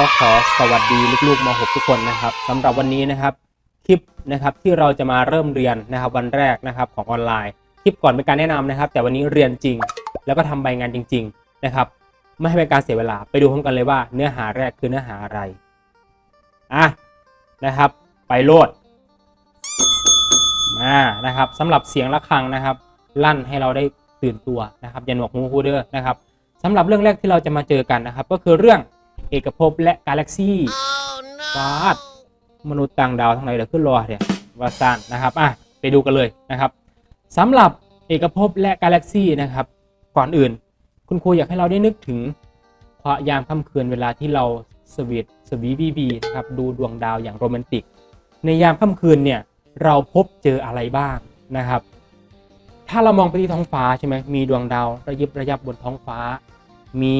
ก็ขอสวัสดีลูกๆม .6 ทุกคนนะครับสำหรับวันนี้นะครับคลิปนะครับที่เราจะมาเริ่มเรียนนะครับวันแรกนะครับของออนไลน์ คลิปก่อนเป็นการแนะนำนะครับ แต่วันนี้เรียนจริง แล้วก็ทำใบงานจริง ๆนะครับ ไม่ให้เป็นการเสียเวลาไปดูพร้อมกันเลยว่า เนื้อหาแรกคือเนื้อหาอะไรอะนะครับ ไปโลดมานะครับสำหรับเสียงะระฆังนะครับ ลั่นให้เราได้ตื่นตัวนะครับอย่าหนวกหูฮูเดอร์นะครับสำหรับเรื่องแรกที่เราจะมาเจอกันนะครับ ก็คือเรื่อง เอกภพและกาแล็กซี่ฟาดมนุษย์ต่างดาวทั้งหลายเดี๋ยวขึ้นรอเนี่ยวาซานนะครับอะไปดูกันเลยนะครับสำหรับเอกภพและกาแล็กซี่นะครับก่อนอื่น คุณครูอยากให้เราได้นึกถึงความยามค่ำคืนเวลาที่เราสวีทสวีบีบีนะครับดูดวงดาวอย่างโรแมนติก ในยามค่ำคืนเนี่ยเราพบเจออะไรบ้างนะครับ ถ้าเรามองไปที่ท้องฟ้าใช่ไหมมีดวงดาวระยิบระยับบนท้องฟ้า มี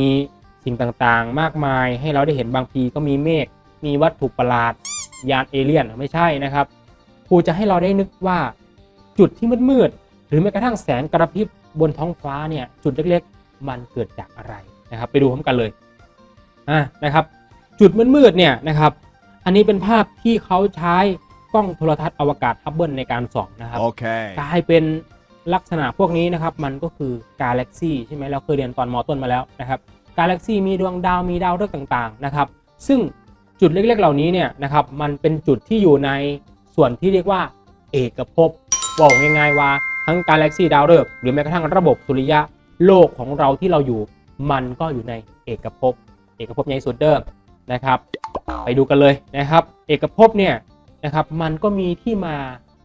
สิ่งต่างๆ มากมายให้เราได้เห็นบางทีก็มีเมฆมีวัตถุประหลาด ยานเอเลี่ยนไม่ใช่นะครับครูจะให้เราได้นึกว่าจุดที่มืดๆหรือแม้กระทั่งแสงกระพริบบนท้องฟ้าเนี่ยจุดเล็กๆ มันเกิดจากอะไรนะครับ ไปดูพร้อมกันเลยอะนะครับ จุดมืดๆเนี่ยนะครับ อันนี้เป็นภาพที่เขาใช้กล้องโทรทัศน์อวกาศฮับเบิลในการส่องนะครับ Okay. กลายเป็นลักษณะพวกนี้นะครับ มันก็คือกาแล็กซี่ใช่ไหมเราเคยเรียนตอนมอต้นมาแล้วนะครับ กาแล็กซี่มีดวงดาวมีดาวฤกษ์ต่างๆนะครับซึ่งจุดเล็กๆ เหล่านี้เนี่ยนะครับมันเป็นจุดที่อยู่ในส่วนที่เรียกว่าเอกภพบอกง่ายๆว่าทั้งกาแล็กซี่ดาวฤกษ์หรือแม้กระทั่งระบบสุริยะโลกของเราที่เราอยู่ มันก็อยู่ในเอกภพเอกภพใหญ่สุดเดิมนะครับ ไปดูกันเลยนะครับ เอกภพเนี่ยนะครับมันก็มีที่มา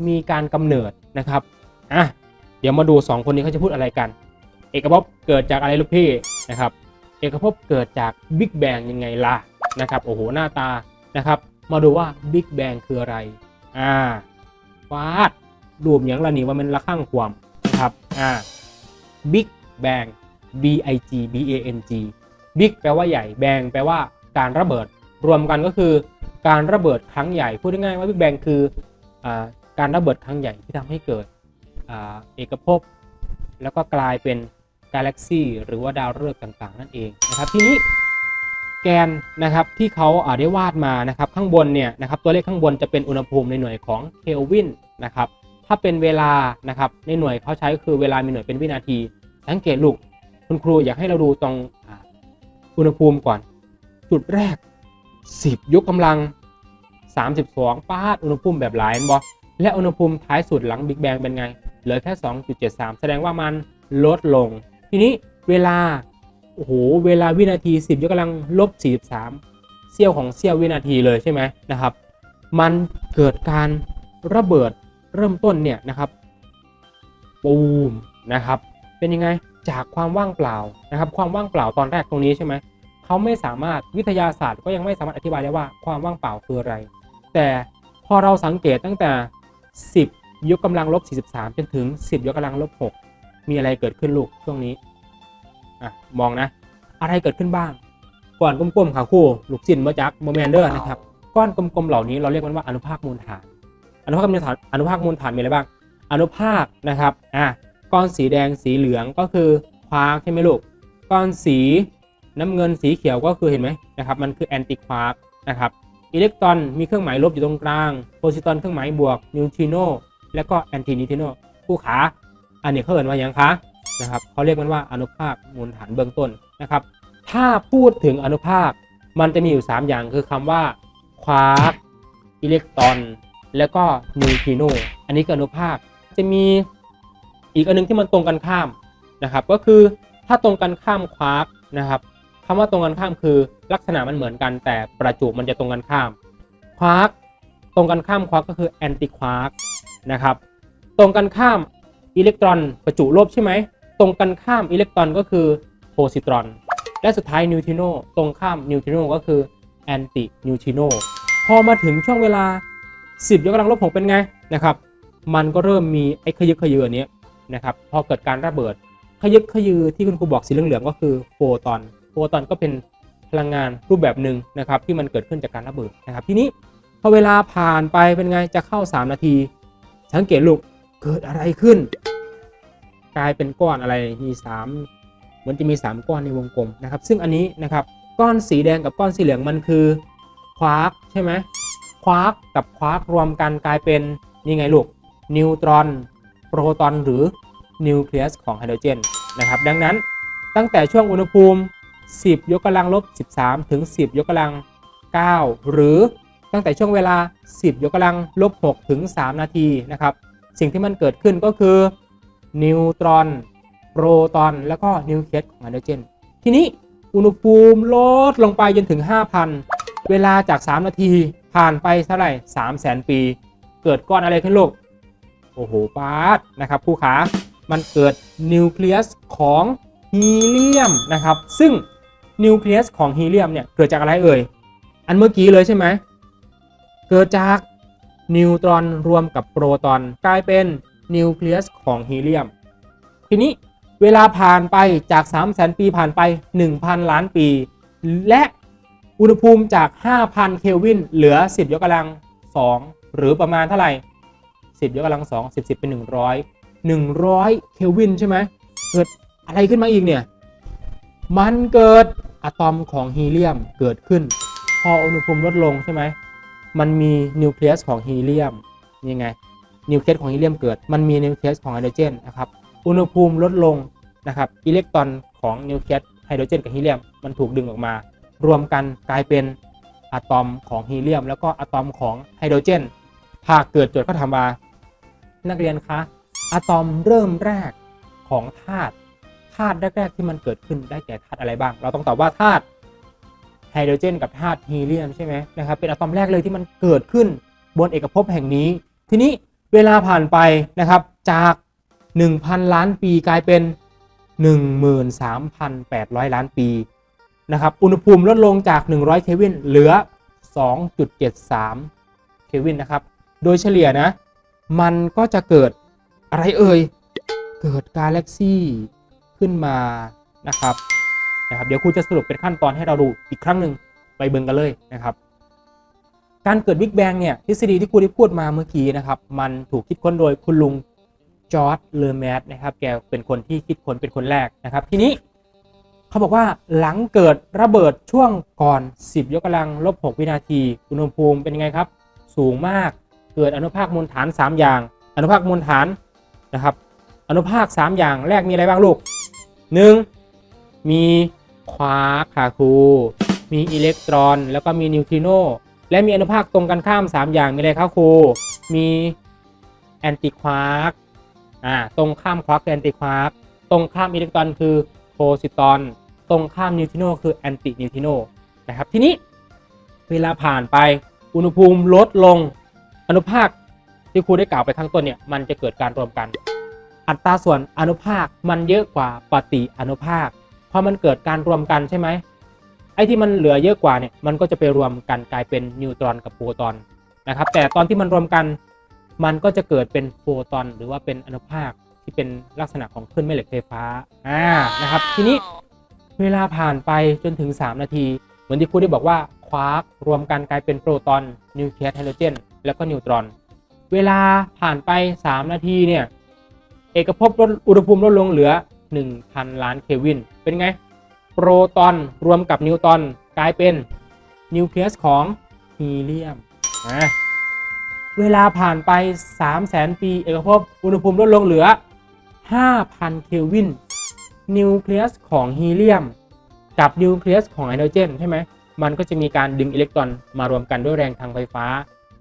มีการกำเนิดนะครับอะเดี๋ยวมาดู 2 คนนี้เขาจะพูดอะไรกัน เอกภพเกิดจากอะไรลูกพี่นะครับ เอกภพเกิดจากบิ๊กแบงยังไงล่ะนะครับโอ้โหหน้าตานะครับ มาดูว่าบิ๊กแบงคืออะไรอ่าฟาดรูปอย่างละนี่ว่ามันละข้างความนะครับอ่าบิ๊กแบง B I G B A N G บิ๊กแปลว่าใหญ่แบงแปลว่าการระเบิด รวมกันก็คือการระเบิดครั้งใหญ่พูดง่ายๆว่าบิ๊กแบงคืออาการระเบิดครั้งใหญ่ที่ทำให้เกิดอ่าเอกภพแล้วก็กลายเป็น กาแล็กซีหรือว่าดาวฤกษ์ต่างๆ นั่นเองนะครับทีนี้แกนนะครับที่เขาได้วาดมานะครับข้างบนเนี่ยนะครับตัวเลขข้างบนจะเป็นอุณหภูมิในหน่วยของเคลวินนะครับถ้าเป็นเวลานะครับในหน่วยเขาใช้คือเวลามีหน่วยเป็นวินาที สังเกตลูกคุณครูอยากให้เราดูตรงอุณหภูมิก่อน จุดแรก 10 ยกกำลัง 32ป้าดอุณหภูมิแบบหลายบอและอุณหภูมิท้ายสุดหลังบิ๊กแบงเป็นไงเหลือแค่ 2.73 แสดงว่ามันลดลง ทีนี้เวลา โอ้โห เวลาวินาที 10ยกกำลังลบ 43 เสี้ยวของเสี้ยววินาทีเลยใช่ไหมนะครับ มันเกิดการระเบิดเริ่มต้นเนี่ยนะครับปูมนะครับ เป็นยังไงจากความว่างเปล่านะครับ ความว่างเปล่าตอนแรกตรงนี้ใช่ไหมเขาไม่สามารถวิทยาศาสตร์ก็ยังไม่สามารถอธิบายได้ว่าความว่างเปล่าคืออะไร แต่พอเราสังเกตตั้งแต่ 10 ยกกำลังลบ 43 จนถึง 10 ยกกำลังลบ6 มีอะไรเกิดขึ้นลูกช่วงนี้อะมองนะ อะไรเกิดขึ้นบ้างก้อนกลมๆค่ะคู่ลูกศิลมาจากโมเมนเดอร์นะครับก้อนกลมๆเหล่านี้เราเรียกมันว่าอนุภาคมูลฐาน อนุภาคมูลฐานอนุภาคมูลฐานมีอะไรบ้าง อนุภาคนะครับอะก้อนสีแดงสีเหลืองก็คือควาร์กใช่ไหมลูกก้อนสีน้ำเงินสีเขียวก็คือเห็นไหมนะครับมันคือแอนติควาร์กนะครับอิเล็กตรอนมีเครื่องหมายลบอยู่ตรงกลางโพซิตรอนเครื่องหมายบวกนิวทริโนและก็แอนตินิวทริโนคู่ขา อันนี้เขาเอ่นว่าอย่างคะนะครับเขาเรียกมันว่าอนุภาคมูลฐานเบื้องต้นนะครับ ถ้าพูดถึงอนุภาคมันจะมีอยู่ 3 อย่างคือคำว่าควาร์กอิเล็กตรอน แล้วก็นิวทริโนอันนี้คืออนุภาคจะมีอีกอันนึงที่มันตรงกันข้ามนะครับ ก็คือถ้าตรงกันข้ามควาร์กนะครับคำว่าตรงกันข้ามคือลักษณะมันเหมือนกัน แต่ประจุมันจะตรงกันข้าม ควาร์กตรงกันข้ามควาร์กก็คือแอนติควาร์กนะครับ ตรงกันข้าม อิเล็กตรอนประจุลบใช่ไหม ตรงกันข้ามอิเล็กตรอนก็คือโพซิตรอน และสุดท้ายนิวทริโนตรงข้ามนิวทริโนก็คือแอนตินิวทริโนพอมาถึงช่วงเวลา 10 ยกกำลังลบ6เป็นไงนะครับ มันก็เริ่มมีไอ้ขยึกขยืออันนี้นะครับ พอเกิดการระเบิดขยึกขยือที่คุณครูบอกสีเหลืองๆก็คือโฟตอน โฟตอนก็เป็นพลังงานรูปแบบหนึ่งนะครับที่มันเกิดขึ้นจากการระเบิดนะครับ ทีนี้พอเวลาผ่านไปเป็นไงจะเข้า 3 นาที สังเกตลูก เกิดอะไรขึ้น กลายเป็นก้อนอะไรมี3เหมือนจะมี 3 ก้อนในวงกลมนะครับ ซึ่งอันนี้นะครับก้อนสีแดงกับก้อนสีเหลืองมันคือควาร์กใช่ไหมควาร์กกับควาร์กรวมกันกลายเป็นนี่ไงลูกนิวตรอนโปรตอนหรือนิวเคลียสของไฮโดรเจนนะครับดังนั้นตั้งแต่ช่วงอุณหภูมิ 10 ยกกำลังลบ 13 ถึง 10 ยกกำลัง 9 หรือตั้งแต่ช่วงเวลา 10 ยกกำลังลบ 6 ถึง 3 นาทีนะครับ สิ่งที่มันเกิดขึ้นก็คือนิวตรอน โปรตอน แล้วก็นิวเคลียสของไฮโดรเจน ทีนี้อุณหภูมิลดลงไปจนถึง 5,000 เวลาจาก 3 นาทีผ่านไปเท่าไหร่3 0 0 0 0 0 ปี เกิดก้อนอะไรขึ้นลูกโอ้โหปาดนะครับผู้ขา มันเกิดนิวเคลียสของฮีเลียมนะครับ ซึ่งนิวเคลียสของฮีเลียมเนี่ยเกิดจากอะไรเอ่ย อันเมื่อกี้เลยใช่ไหม เกิดจาก นิวตรอนรวมกับโปรตอนกลายเป็นนิวเคลียสของฮีเลียม ทีนี้เวลาผ่านไปจาก 3 0 0 0 0 0 ปีผ่านไป 1,000 ล้านปี และอุณหภูมิจาก 5,000 เคลวิน เหลือ 10 ยกกำลัง 2 หรือประมาณเท่าไหร่ 10 ยกกำลัง 2 10 10 เป็น 100 100 เคลวินใช่ไหม เกิดอะไรขึ้นมาอีกเนี่ย มันเกิดอะตอมของฮีเลียมเกิดขึ้น พออุณหภูมิลดลงใช่ไหม มันมีนิวเคลียสของฮีเลียมยังไงนิวเคลียสของฮีเลียมเกิด มันมีนิวเคลียสของไฮโดรเจนนะครับอุณหภูมิลดลงนะครับอิเล็กตรอนของนิวเคลียสไฮโดรเจนกับฮีเลียมมันถูกดึงออกมา รวมกันกลายเป็นอะตอมของฮีเลียม แล้วก็อะตอมของไฮโดรเจนหากเกิดโจทย์ก็ทำมานักเรียนคะอะตอมเริ่มแรกของธาตุธาตุแรกๆที่มันเกิดขึ้นได้แก่ธาตุอะไรบ้าง เราต้องตอบว่าธาตุ ไฮโดรเจนกับธาตุฮีเลียมใช่ไหมนะครับเป็นอะตอมแรกเลยที่มันเกิดขึ้นบนเอกภพแห่งนี้ ทีนี้เวลาผ่านไปนะครับจาก 1,000 ล้านปีกลายเป็น 13,800 ล้านปีนะครับอุณหภูมิลดลงจาก 100 เคลวินเหลือ 2.73 เคลวินนะครับ โดยเฉลี่ยนะ มันก็จะเกิดอะไรเอ่ย เกิดกาแล็กซี่ขึ้นมานะครับ นะครับเดี๋ยวครูจะสรุปเป็นขั้นตอนให้เราดูอีกครั้งหนึ่งไปเบิ่งกันเลยนะครับ การเกิดบิ๊กแบงเนี่ยทฤษฎีที่ครูได้พูดมาเมื่อกี้นะครับ มันถูกคิดค้นโดยคุณลุงจอร์ดเลอแมดนะครับแกเป็นคนที่คิดค้นเป็นคนแรกนะครับ ทีนี้เขาบอกว่าหลังเกิดระเบิดช่วงก่อน 10 ยกกำลังลบ 6 วินาที อุณหภูมิเป็นยังไงครับ สูงมากเกิดอนุภาคมวลฐาน 3 อย่าง อนุภาคมวลฐานนะครับ อนุภาค 3 อย่างแรกมีอะไรบ้างลูก 1. มี ควาร์กค่ะครูมีอิเล็กตรอน แล้วก็มีนิวทริโนและมีอนุภาคตรงกันข้าม 3 อย่างมีอะไรครับครูมีแอนติควาร์กอ่าตรงข้ามควาร์กคือแอนติควาร์กตรงข้ามอิเล็กตรอนคือโพซิตรอน ตรงข้ามนิวทริโนคือแอนตินิวทริโนนะครับทีนี้เวลาผ่านไปอุณหภูมิลดลงอนุภาคที่ครูได้กล่าวไปข้างต้นเนี่ยมันจะเกิดการรวมกัน อัตราส่วนอนุภาคมันเยอะกว่าปฏิอนุภาค พอมันเกิดการรวมกันใช่ไหมไอ้ที่มันเหลือเยอะกว่าเนี่ยมันก็จะไปรวมกันกลายเป็นนิวตรอนกับโปรตอนนะครับ แต่ตอนที่มันรวมกันมันก็จะเกิดเป็นโฟตอน หรือว่าเป็นอนุภาคที่เป็นลักษณะของคลื่นแม่เหล็กไฟฟ้าอ่านะครับ ทีนี้เวลาผ่านไปจนถึง 3 นาที เหมือนที่ครูได้บอกว่าควาร์กรวมกันกลายเป็นโปรตอนนิวเคลียสไฮโดรเจนแล้วก็นิวตรอน เวลาผ่านไป 3 นาทีเนี่ยเอกภพลดอุณหภูมิลดลงเหลือ 1,000 ล้านเคลวิน เป็นไง โปรตอนรวมกับนิวตอนกลายเป็นนิวเคลียสของฮีเลียมอะเวลาผ่านไป 3 0 0 0 0 0ปี เอกภพอุณหภูมิลดลงเหลือ 5,000 เคลวิน นิวเคลียสของฮีเลียม กับนิวเคลียสของไฮโดรเจนใช่ไหม มันก็จะมีการดึงอิเล็กตรอนมารวมกันด้วยแรงทางไฟฟ้า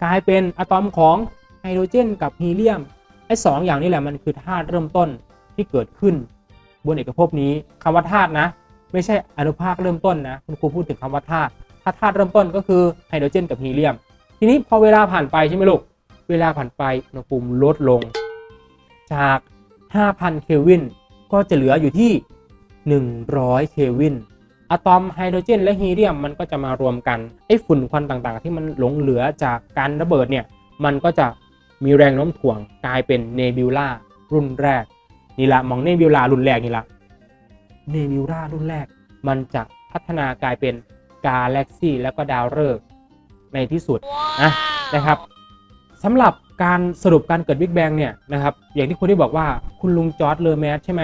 กลายเป็นอะตอมของไฮโดรเจนกับฮีเลียม ไอ้สองอย่างนี้แหละมันคือธาตุเริ่มต้นที่เกิดขึ้น บนเอกภพนี้คำว่าธาตุนะ ไม่ใช่อนุภาคเริ่มต้นนะ คุณครูพูดถึงคำว่าธาตุถ้าธาตุเริ่มต้นก็คือไฮโดรเจนกับฮีเลียม ทีนี้พอเวลาผ่านไปใช่ไหมลูก เวลาผ่านไปอุณหภูมิลดลง จาก 5,000 เควิน ก็จะเหลืออยู่ที่ 100 เควิน อะตอมไฮโดรเจนและฮีเลียมมันก็จะมารวมกัน ไอ้ฝุ่นควันต่างๆ ที่มันหลงเหลือจากการระเบิดเนี่ย มันก็จะมีแรงโน้มถ่วงกลายเป็นเนบิวลารุ่นแรก นี่ละมองเนบิวลารุ่นแรกนี่ละเนบิวลารุ่นแรก มันจะพัฒนากลายเป็นกาแล็กซี่แล้วก็ดาวฤกษ์ในที่สุดนะนะครับสำหรับการสรุปการเกิดบิ๊กแบงเนี่ยนะครับอย่างที่คุณได้บอกว่าคุณลุงจอร์ดเลอแมสใช่ไหม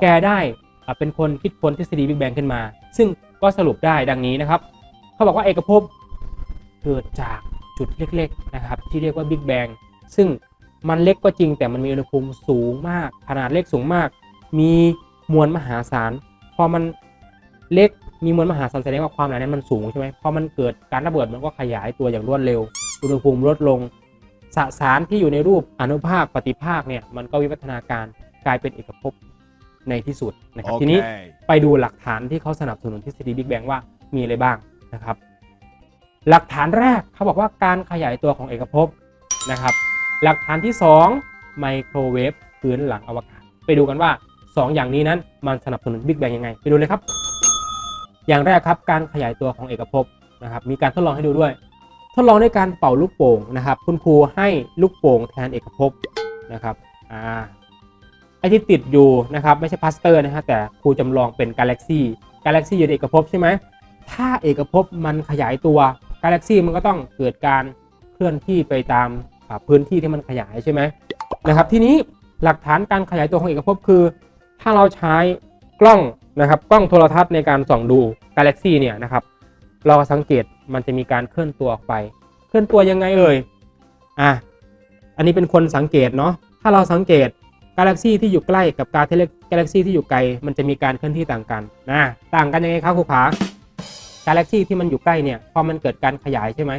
แกได้อะเป็นคนคิดค้นทฤษฎีบิ๊กแบงขึ้นมา ซึ่งก็สรุปได้ดังนี้นะครับ เขาบอกว่าเอกภพเกิดจากจุดเล็กๆนะครับที่เรียกว่าบิ๊กแบงซึ่ง มันเล็กก็จริงแต่มันมีอุณหภูมิสูงมาก ขนาดเล็กสูงมาก มีมวลมหาศาลพอมันเล็กมีมวลมหาศาลแสดงว่าความหนาแน่นมันสูงใช่ไหมพอมันเกิดการระเบิดมันก็ขยายตัวอย่างรวดเร็ว อุณหภูมิลดลงสสารที่อยู่ในรูปอนุภาคปฏิภาคเนี่ยมันก็วิวัฒนาการกลายเป็นเอกภพในที่สุดนะครับทีนี้ Okay. ไปดูหลักฐานที่เขาสนับสนุนทฤษฎีบิ๊กแบงว่ามีอะไรบ้างนะครับ หลักฐานแรกเขาบอกว่าการขยายตัวของเอกภพนะครับ หลักฐานที่ 2 ไมโครเวฟพื้นหลังอวกาศ ไปดูกันว่า 2 อย่างนี้นั้นมันสนับสนุนบิ๊กแบงยังไง ไปดูเลยครับ อย่างแรกครับการขยายตัวของเอกภพนะครับมีการทดลองให้ดูด้วย ทดลองด้วยการเป่าลูกโป่งนะครับ คุณครูให้ลูกโป่งแทนเอกภพนะครับอ่าไอที่ติดอยู่นะครับไม่ใช่พลาสเตอร์นะฮะแต่ครูจำลองเป็นกาแล็กซี่กาแล็กซี่อยู่ในเอกภพใช่ไหมถ้าเอกภพมันขยายตัวกาแล็กซี่มันก็ต้องเกิดการเคลื่อนที่ไปตาม พื้นที่ที่มันขยายใช่ไหมนะครับ ทีนี้หลักฐานการขยายตัวของเอกภพคือ ถ้าเราใช้กล้องนะครับ กล้องโทรทัศน์ในการส่องดูกาแล็กซี่เนี่ยนะครับ เราสังเกตมันจะมีการเคลื่อนตัวออกไป เคลื่อนตัวยังไงเอ่ยอะอันนี้เป็นคนสังเกตเนาะถ้าเราสังเกตกาแล็กซี่ที่อยู่ใกล้กับกาเทเลกาแล็กซี่ที่อยู่ไกลมันจะมีการเคลื่อนที่ต่างกันนะต่างกันยังไงครับครูขากาแล็กซี่ที่มันอยู่ใกล้เนี่ยพอมันเกิดการขยายใช่ไหม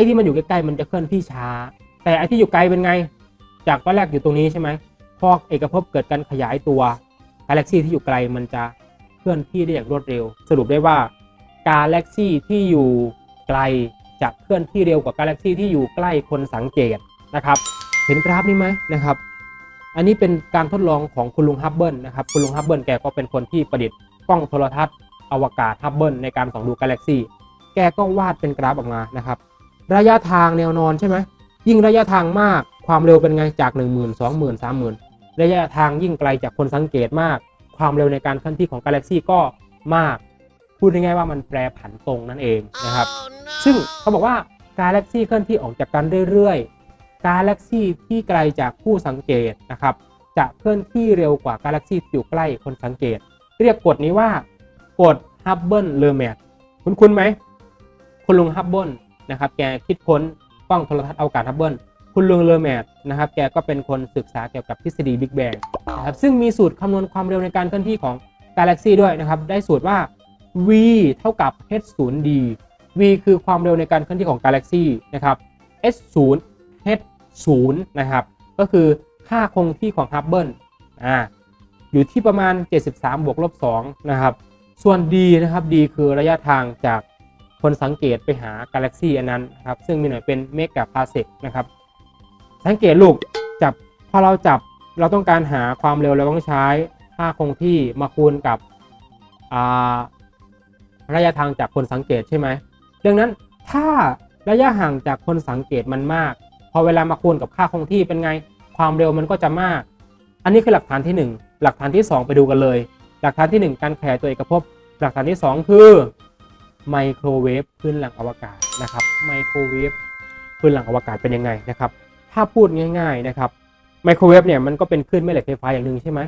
อ้ที่มันอยู่ใกล้ๆมันจะเคลื่อนที่ช้า แต่ไอ้ที่อยู่ไกลเป็นไง จากตอนแรกอยู่ตรงนี้ใช่ไหมพอเอกภพเกิดการขยายตัวกาแล็กซี่ที่อยู่ไกลมันจะเคลื่อนที่ได้อย่างรวดเร็ว สรุปได้ว่ากาแล็กซี่ที่อยู่ไกลจะเคลื่อนที่เร็วกว่ากาแล็กซี่ที่อยู่ใกล้คนสังเกตนะครับ เห็นกราฟนี้ไหมนะครับ อันนี้เป็นการทดลองของคุณลุงฮับเบิลนะครับ คุณลุงฮับเบิลแกก็เป็นคนที่ประดิษฐ์กล้องโทรทัศน์อวกาศฮับเบิลในการส่องดูกาแล็กซี่แกก็วาดเป็นกราฟออกมานะครับ ระยะทางแนวนอนใช่ไหมยิ่งระยะทางมากความเร็วเป็นไงจาก 1 0 0 0 0 2 0 0 0 0 3 0,000ระยะทางยิ่งไกลจากคนสังเกตมาก ความเร็วในการเคลื่อนที่ของกาแล็กซี่ก็มาก พูดง่ายๆว่ามันแปรผันตรงนั่นเองนะครับซึ่งเขาบอกว่ากาแล็กซี่เคลื่อนที่ออกจากกันเรื่อยๆกาแล็กซี่ที่ไกลจากผู้สังเกตนะครับจะเคลื่อนที่เร็วกว่ากาแล็กซี่ที่อยู่ใกล้คนสังเกต เรียกกฎนี้ว่ากฎฮับเบิลเลอแมทคุณคุ้นๆไหมคุณลุงฮับเบิล นะครับแกคิดค้นกล้องโทรทัศน์อวกาศฮับเบิลคุณลุงเลอแมทนะครับแกก็เป็นคนศึกษาเกี่ยวกับทฤษฎีบิ๊กแบงนะครับซึ่งมีสูตรคำนวณความเร็วในการเคลื่อนที่ของกาแล็กซี่ด้วยนะครับได้สูตรว่า v เท่ากับ h 0 d v คือความเร็วในการเคลื่อนที่ของกาแล็กซี่นะครับ h 0 h 0นะครับก็คือค่าคงที่ของฮับเบิลอ่าอยู่ที่ประมาณ 73 บวกลบ2นะครับส่วน d นะครับ d คือระยะทางจาก คนสังเกตไปหากาแล็กซี่อันนั้นนะครับซึ่งมีหน่วยเป็นเมกะพาเซกนะครับสังเกตลูกจับพอเราจับเราต้องการหาความเร็วเราต้องใช้ค่าคงที่มาคูณกับระยะทางจากคนสังเกตใช่ไหมดังนั้นถ้าระยะห่างจากคนสังเกตมันมาก พอเวลามาคูณกับค่าคงที่เป็นไง ความเร็วมันก็จะมาก อันนี้คือหลักฐานที่ 1 หลักฐานที่ 2 ไปดูกันเลย หลักฐานที่ 1 การขยายตัวเอกภพหลักฐานที่ 2 คือ ไมโครเวฟพื้นหลังอวกาศนะครับไมโครเวฟพื้นหลังอวกาศเป็นยังไงนะครับถ้าพูดง่าย ๆนะครับไมโครเวฟเนี่ยมันก็เป็นคลื่นแม่เหล็กไฟฟ้าอย่างหนึ่งใช่ไหม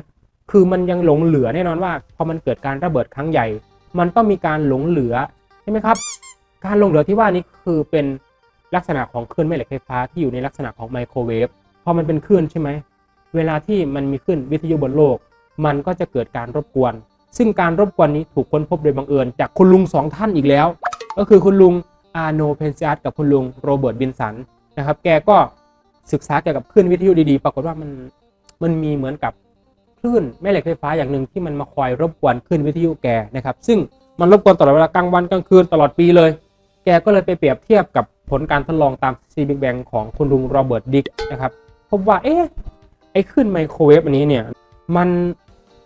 คือมันยังหลงเหลือแน่นอนว่าพอมันเกิดการระเบิดครั้งใหญ่ มันต้องมีการหลงเหลือใช่ไหมครับ การหลงเหลือที่ว่านี้คือเป็นลักษณะของคลื่นแม่เหล็กไฟฟ้าที่อยู่ในลักษณะของไมโครเวฟพอมันเป็นคลื่นใช่ไหมเวลาที่มันมีคลื่นวิทยุบนโลก มันก็จะเกิดการรบกวน ซึ่งการรบกวนนี้ถูกค้นพบโดยบังเอิญจากคุณลุงสองท่านอีกแล้ว ก็คือคุณลุงอาโนเพนซิอัสกับคุณลุงโรเบิร์ตบินสันนะครับ แกก็ศึกษาเกี่ยวกับคลื่นวิทยุดีๆ ปรากฏว่ามันมันมีเหมือนกับคลื่นแม่เหล็กไฟฟ้าอย่างหนึ่งที่มันมาคอยรบกวนคลื่นวิทยุแกนะครับ ซึ่งมันรบกวนตลอดเวลากลางวันกลางคืนตลอดปีเลย แกก็เลยไปเปรียบเทียบกับผลการทดลองตามซีบิกแบงของคุณลุงโรเบิร์ตดิกนะครับ พบว่าเอ๊ะไอ้คลื่นไมโครเวฟอันนี้เนี่ยมัน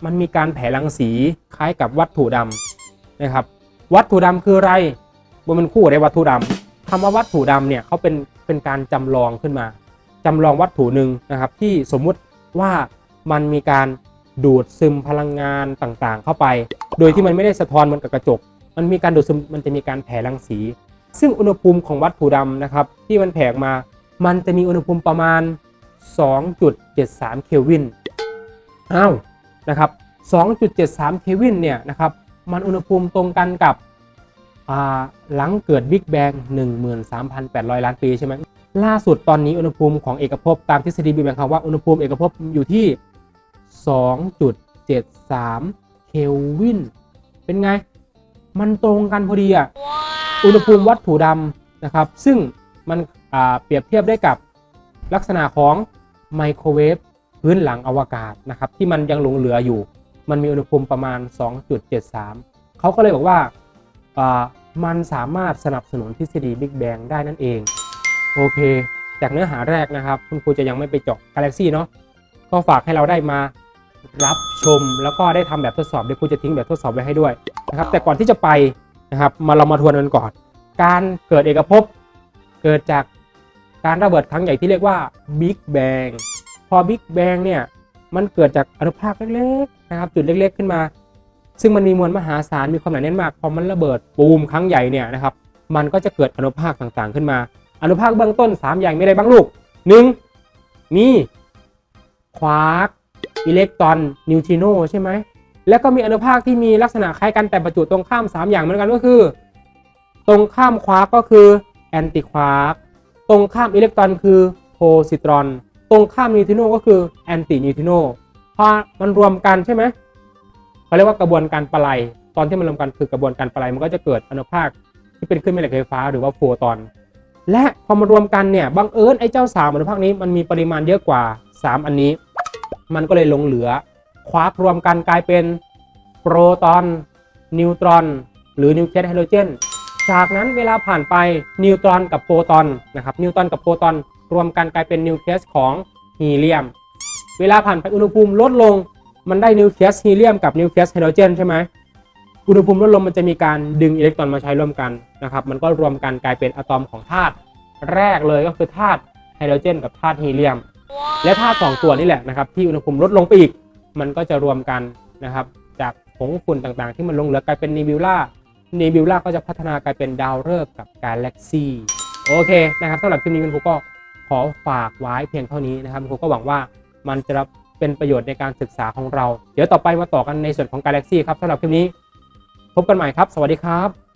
มันมีการแผ่รังสีคล้ายกับวัตถุดำนะครับ วัตถุดำคืออะไรบนมันคู่ในวัตถุดำคำว่าวัตถุดำเนี่ยเขาเป็นเป็นการจำลองขึ้นมาจำลองวัตถุหนึ่งนะครับ ที่สมมุติว่ามันมีการดูดซึมพลังงานต่างๆ เข้าไป โดยที่มันไม่ได้สะท้อนเหมือนกับกระจก มันมีการดูดซึมมันจะมีการแผ่รังสี ซึ่งอุณหภูมิของวัตถุดำนะครับ ที่มันแผ่มา มันจะมีอุณหภูมิประมาณ 2.73 เคลวิน อ้าว นะครับ 2.73 เคลวินเนี่ยนะครับ มันอุณหภูมิตรงกันกับอ่าหลังเกิดบิ๊กแบง13,800 ล้านปีใช่ไหมล่าสุดตอนนี้อุณหภูมิของเอกภพตามทฤษฎีบิ๊กแบงเขาว่าอุณหภูมิเอกภพอยู่ที่ 2.73 เคลวิน เป็นไง มันตรงกันพอดีอะอุณหภูมิวัตถุดำนะครับ ซึ่งมันอ่าเปรียบเทียบได้กับลักษณะของไมโครเวฟ พื้นหลังอวกาศนะครับที่มันยังหลงเหลืออยู่ มันมีอุณหภูมิประมาณ 2.73 เขาก็เลยบอกว่ามันสามารถสนับสนุนทฤษฎีบิ๊กแบงได้นั่นเอง โอเค จากเนื้อหาแรกนะครับ คุณครูจะยังไม่ไปเจาะกาแล็กซี่เนาะก็ฝากให้เราได้มารับชมแล้วก็ได้ทำแบบทดสอบเดี๋ยวครูจะทิ้งแบบทดสอบไว้ให้ด้วยนะครับแต่ก่อนที่จะไปนะครับมาเรามาทวนกันก่อน การเกิดเอกภพเกิดจากการระเบิดครั้งใหญ่ที่เรียกว่าบิ๊กแบง พอบิ๊กแบงเนี่ยมันเกิดจากอนุภาคเล็กๆนะครับจุดเล็กๆขึ้นมา ซึ่งมันมีมวลมหาศาลมีความหนาแน่นมากพอมันระเบิดปูมครั้งใหญ่เนี่ยนะครับมันก็จะเกิดอนุภาคต่างๆขึ้นมา อนุภาคเบื้องต้น 3 อย่างไมีอะไรบ้างลูก 1. มีควาร์กอิเล็กตรอนนิวทริโนใช่ไหมแล้วก็มีอนุภาคที่มีลักษณะคล้ายกันแต่ประจุตรงข้าม 3 อย่างเหมือนกันก็คือ ตรงข้ามควาร์กก็คือแอนติควาร์กตรงข้ามอิเล็กตรอนคือโพซิตรอน ตรงข้ามนิวทริโนก็คือแอนตินิวทริโนพอมันรวมกันใช่ไหมเขาเรียกว่ากระบวนการปะไลตอนที่มันรวมกันคือกระบวนการปะไลมันก็จะเกิดอนุภาคที่เป็นคลื่นแม่เหล็กไฟฟ้าหรือว่าโฟตอน และพอมารวมกันเนี่ยบังเอิญไอ้เจ้าสามอนุภาคนี้มันมีปริมาณเยอะกว่า 3 อันนี้ มันก็เลยลงเหลือ คว้ารวมกันกลายเป็นโปรตอน นิวตรอน หรือนิวเคลียสไฮโดรเจน จากนั้นเวลาผ่านไปนิวตรอนกับโปรตอนนะครับนิวตรอนกับโปรตอน รวมกันกลายเป็นนิวเคลียสของฮีเลียม เวลาผ่านไปอุณหภูมิลดลง มันได้นิวเคลียสฮีเลียมกับนิวเคลียสไฮโดรเจนใช่ไหมอุณหภูมิลดลงมันจะมีการดึงอิเล็กตรอนมาใช้ร่วมกันนะครับ มันก็รวมกันกลายเป็นอะตอมของธาตุแรกเลยก็คือธาตุไฮโดรเจน กับธาตุฮีเลียม และธาตุสองตัวนี่แหละนะครับที่อุณหภูมิลดลงไปอีก มันก็จะรวมกันนะครับจากผงฝุ่นต่างๆ ที่มันลงเหลือกลายเป็นนีบิวล่านีบิวล่าก็จะพัฒนากลายเป็นดาวฤกษ์กับกาแล็กซี่โอเคนะครับสำหรับคลิปนี้คุณครูก็ ขอฝากไว้เพียงเท่านี้นะครับคุณครูก็หวังว่ามันจะเป็นประโยชน์ในการศึกษาของเรา เดี๋ยวต่อไปมาต่อกันในส่วนของกาแล็กซี่ครับสำหรับคลิปนี้ พบกันใหม่ครับ สวัสดีครับ